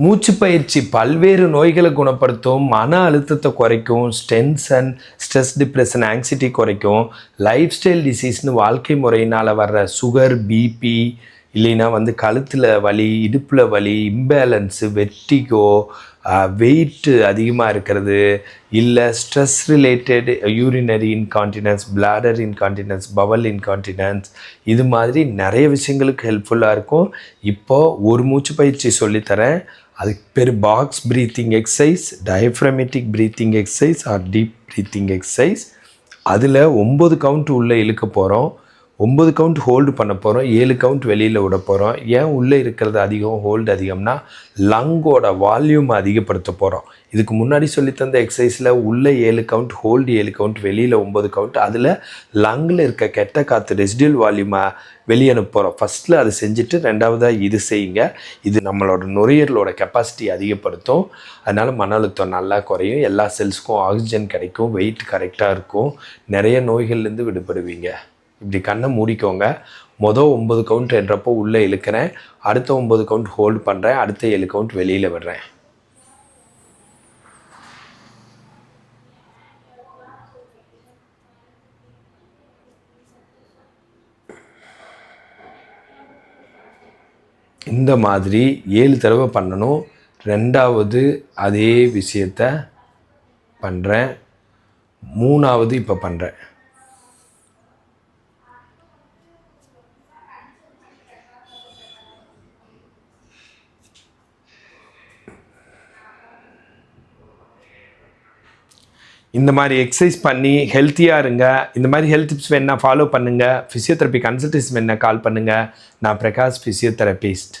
மூச்சு பயிற்சி பல்வேறு நோய்களை குணப்படுத்தும் மன அழுத்தத்தை குறைக்கும் ஸ்டென்ஷன் ஸ்ட்ரெஸ் டிப்ரெஷன் ஆங்ஸைட்டி குறைக்கும் லைஃப் ஸ்டைல் டிசீஸ்னு வாழ்க்கை முறையினால் வர்ற சுகர் பிபி இல்லைன்னா வந்து கழுத்தில் வலி இடுப்பில் வலி இம்பேலன்ஸு வெட்டிகோ வெயிட்டு அதிகமாக இருக்கிறது இல்லை stress related urinary incontinence bladder incontinence bowel incontinence இது மாதிரி நிறைய விஷயங்களுக்கு ஹெல்ப்ஃபுல்லாக இருக்கும். இப்போது ஒரு மூச்சு பயிற்சி சொல்லித்தரேன். அதுக்கு பேர் box breathing exercise diaphragmatic breathing exercise or deep breathing exercise அதில் ஒம்பது கவுண்ட் உள்ளே இழுக்க போகிறோம் ஒம்பது கவுண்ட் ஹோல்டு பண்ண போகிறோம் ஏழு கவுண்ட் வெளியில் விட போகிறோம் ஏன் உள்ளே இருக்கிறது அதிகம் ஹோல்டு அதிகம்னா லங்கோட வால்யூம் அதிகப்படுத்த போகிறோம் இதுக்கு முன்னாடி சொல்லித்தந்த எக்ஸசைஸில் உள்ளே ஏழு கவுண்ட் ஹோல்டு ஏழு கவுண்ட் வெளியில் ஒம்பது கவுண்ட் அதில் லங்கில் இருக்க கெட்ட காற்று ரெசிடியல் வால்யூமை வெளியே அனுப்புகிறோம் ஃபஸ்ட்டில் அதை செஞ்சுட்டு ரெண்டாவதாக இது செய்யுங்க. இது நம்மளோட நுரையீரலோட கெப்பாசிட்டி அதிகப்படுத்தும். அதனால் மன அழுத்தம் நல்லா குறையும். எல்லா செல்ஸுக்கும் ஆக்சிஜன் கிடைக்கும். வெயிட் கரெக்டாக இருக்கும். நிறைய நோய்கள்லேருந்து விடுபடுவீங்க. இப்படி கண்ணை மூடிக்கோங்க. மொதல் ஒம்பது கவுண்ட் என்றப்போ உள்ளே இழுக்கிறேன். அடுத்த ஒம்பது கவுண்ட் ஹோல்ட் பண்ணுறேன் அடுத்த ஏழு கவுண்ட் வெளியில் விடுறேன். இந்த மாதிரி ஏழு தடவை பண்ணணும். ரெண்டாவது அதே விஷயத்த பண்ணுறேன் மூணாவது இப்போ பண்ணுறேன் இந்த மாதிரி எக்ஸசைஸ் பண்ணி ஹெல்த்தியாக இருங்க. இந்த மாதிரி ஹெல்த் டிப்ஸ் வேணால் ஃபாலோ பண்ணுங்கள் ஃபிசியோதெரப்பி கன்சல்டேஷன் வேணால் கால் பண்ணுங்கள் நான் பிரகாஷ் ஃபிசியோதெரபிஸ்ட்